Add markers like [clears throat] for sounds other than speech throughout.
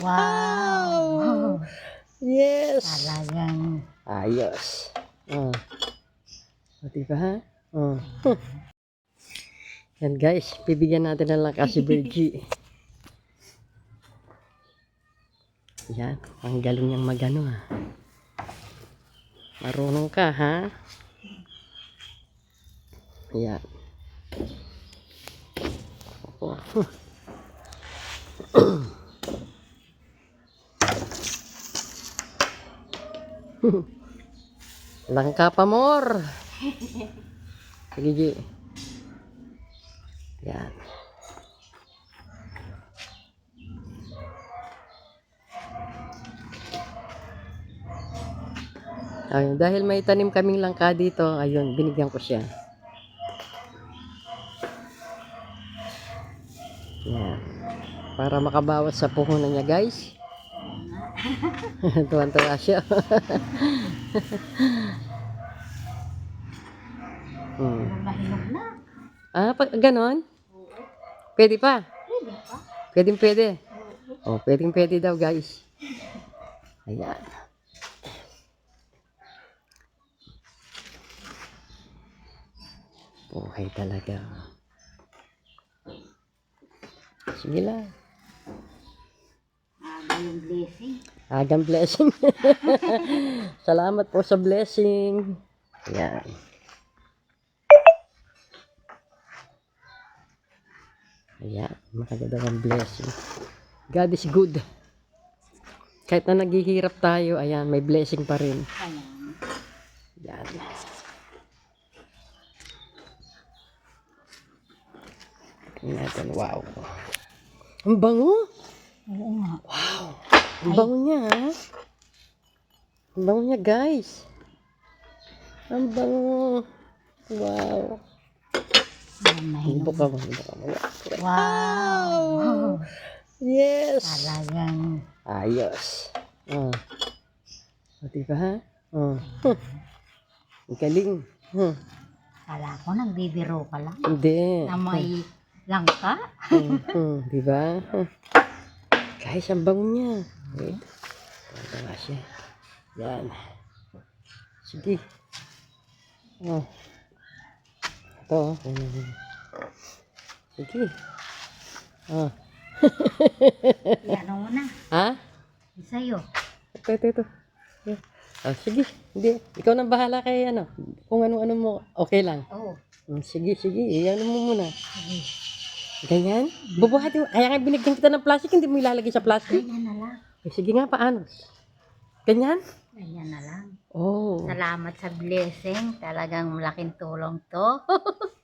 Wow! Yes! Talagang Ayos. Oh. O, diba? Oh. Yan guys, bibigyan natin ng lakas si Virgie. Yan, ang galing niyang magano ha. Marunong ka ha? Yan. Opo. [clears throat] Langka pa more. Sige, G. Yan. Ayun, dahil may tanim kaming langka dito, ayun, binigyan ko siya. Yan. Para makabawas sa puhunan niya, guys. [laughs] Tuwan-tuwa siya. [laughs] hmm. mahinog na. Ah, pag ganon? Pwede pa? Pwede pa. Pwedeng pwede. Oh, pwedeng pwede daw, guys. Ayan. Buhay talaga. Sige lang. Aga yung blessing. Agang blessing. [laughs] Salamat po sa blessing. Ayan. Ayan. Makaganda ang blessing. God is good. Kahit na naghihirap tayo, ayan, may blessing pa rin. Ayan. Ayan. Tingnan natin. Wow. Ang bango. Oo nga. Ang bango niya, ha? Bango niya, guys. Ang bango. Wow. Hibok ka mo, hibok ka mo. Wow! Yes. Talagang Ayos. Oh. O, diba, ha? Oh. Huh. [laughs] Ang galing. Huh. kala ko nagbibiro ka lang. Hindi. Na may langka. Hmm, hmm, diba? Huh. Guys, ang bango niya. Wait. Ito nga siya. Yan. Sige. Oh. Ito. oh. Sige. Oh. Yan mo na. Ha? Sa'yo. Ito, ito, ito. Yan. Oh, sige. Hindi. Ikaw nang bahala kay ano. Kung ano-ano mo, okay lang. Oo. Hmm, Sige, sige. Iyan mo muna. Sige. Ganyan? Bubuhatin mo. Kaya nga binigyan kita ng plastic, hindi mo ilalagay sa plastic. Ganyan na lang. Eh, sige nga, paano? Ganyan? Ganyan na lang. Oh. Salamat sa blessing. Talagang malaking tulong to. [laughs]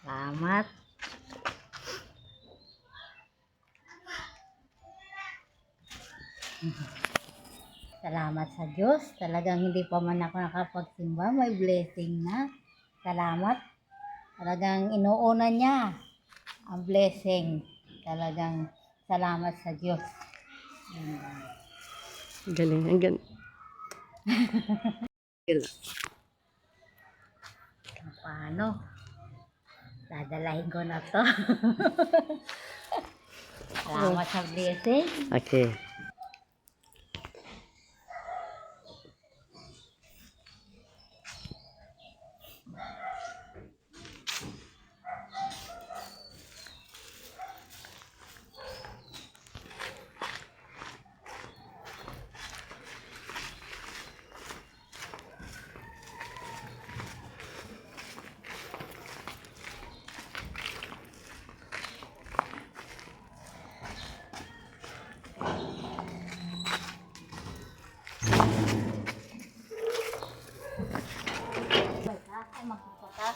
Salamat. [laughs] Salamat sa Diyos. Talagang hindi pa man ako nakapagsimba. May blessing na. Salamat. Talagang inuuna niya ang blessing. Talagang salamat sa Diyos. Galing. Ang gan... Paano? Dadalahin ko na to. Salamat sa blessing. Okay.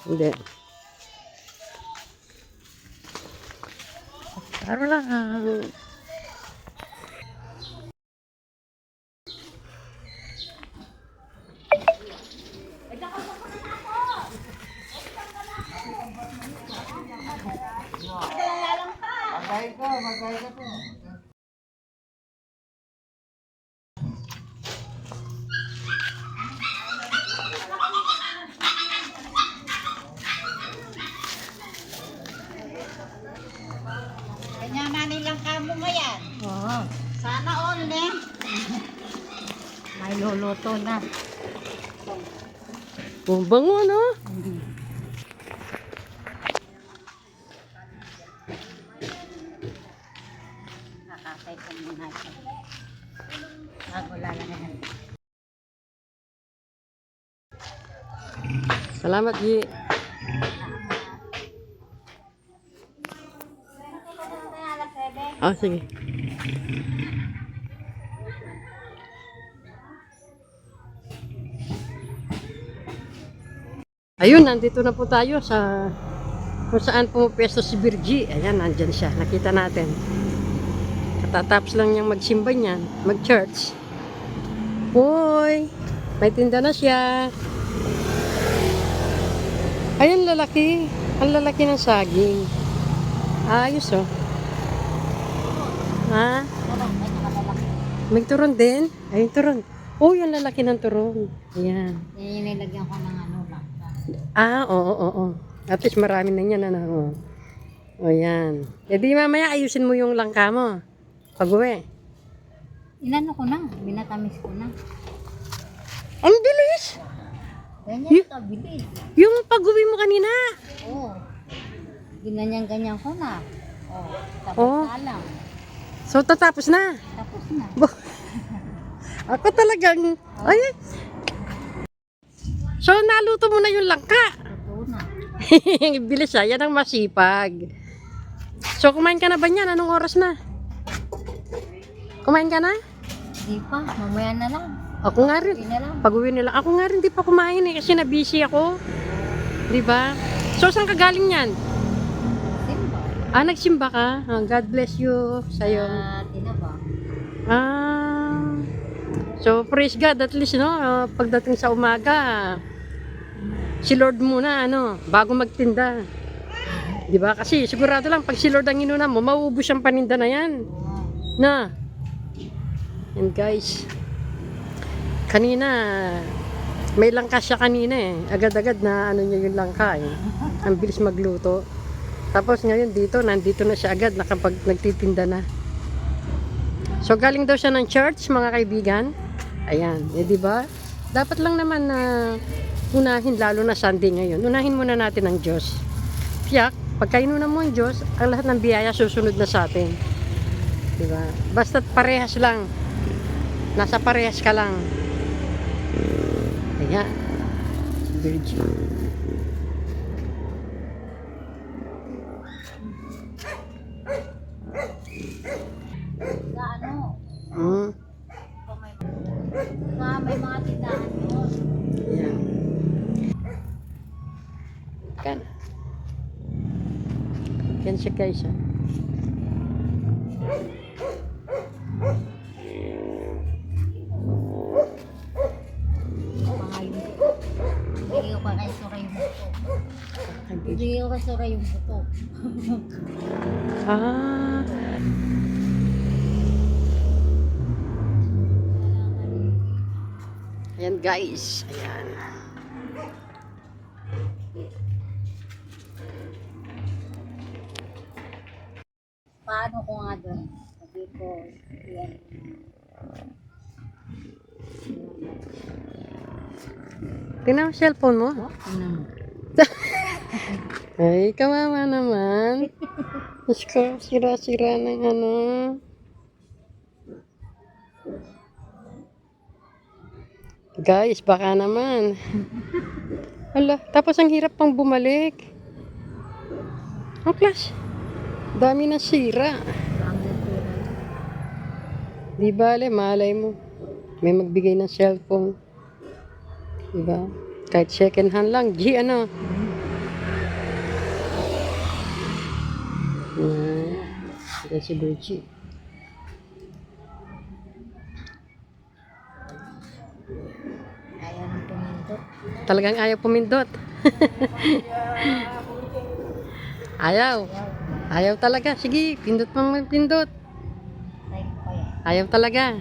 Hindi. Taro lang. Kanya na nilang kamo mo yan. Oo. Sana all, ne? May luluto na. Oh, bango, no? Hindi. Nakakay ko muna ito. Bago lalagyan. Salamat, Gi. Oh, sige. Ayun, nandito na po tayo sa kung saan pumapesto si Virgie. Ayan, nandyan siya. Nakita natin. Katatapos lang niyang magsimba niyan, mag-church. Hoy! May tinda na siya. Ayun, lalaki. Ang lalaki ng saging. Ayos, oh. Ha? May turon din? Ayun, turon. Oh, yung lalaki ng turon. Ayan. Yan yung nilagyan ko ng ano. Ah, oo, oo, oo. At least marami na yan, ano. Oh. O, yan. E di mamaya ayusin mo yung langka mo. Pag uwi. Inano ko na. Binatamis ko na. Ang bilis! Ganyan Yun. kabilis. Yung pag uwi mo kanina. Oo. Ginanyan-ganyan ko na. Oo. Tapos Oo. na lang. So, tatapos na. Tapos na. [laughs] Ako talagang, ay. So, naluto mo na yung langka. [laughs] Bilis ah, yan ang masipag. So, kumain ka na ba niyan? Anong oras na? Kumain ka na? Di pa. Mamaya na lang. Ako nga rin. Hindi na lang. Pag uwi nila, ako nga rin di pa kumain eh kasi na-busy ako. Di ba? So, saan ka galing yan? Simba. Ah, nagsimba ka? Ah, God bless you sa'yo. Ah, tinaba. Ah. So, praise God at least, no? ah, pagdating sa umaga, si Lord muna, ano, bago magtinda. Di ba? Kasi sigurado lang, pag si Lord ang inuna mo, mauubos ang paninda na yan. Na. And guys, kanina, may langka siya kanina eh. Agad-agad na ano niya yung langka eh. Ang bilis magluto. Tapos ngayon dito, nandito na siya agad nakapag nagtitinda na. So galing daw siya ng church, mga kaibigan. Ayan, eh di ba? Dapat lang naman na unahin lalo na Sunday ngayon. Unahin muna natin ang Diyos. Piyak, pagka inuna mo ang Diyos, ang lahat ng biyaya susunod na sa atin. Di ba? Basta't parehas lang. Nasa parehas ka lang. Ayan. Virgin. Sa ano? Hmm. Kung may, sa may mga tindahan doon. Ayan. Kan. Yan siya. Bibigay ko pa kay Sura yung buto. Bibigay ko kay. Ah. Ayan guys. Ayan. Paano ko nga doon? Sabi ko, yan. Tingnan mo cellphone mo. Ano? [laughs] Ay, kawawa naman. Diyos ko, sira-sira ng ano. Guys, baka naman. [laughs] Hala, tapos ang hirap pang bumalik. Ang class. Dami na sira. Di bale, malay mo. May magbigay ng cellphone. Diba? Kahit second hand lang. G, ano? Yan si Virgie. Ayaw pumindot. Talagang ayaw pumindot. [laughs] ayaw. Ayaw talaga. Sige, pindot mo pindot. Pa. Ayaw talaga.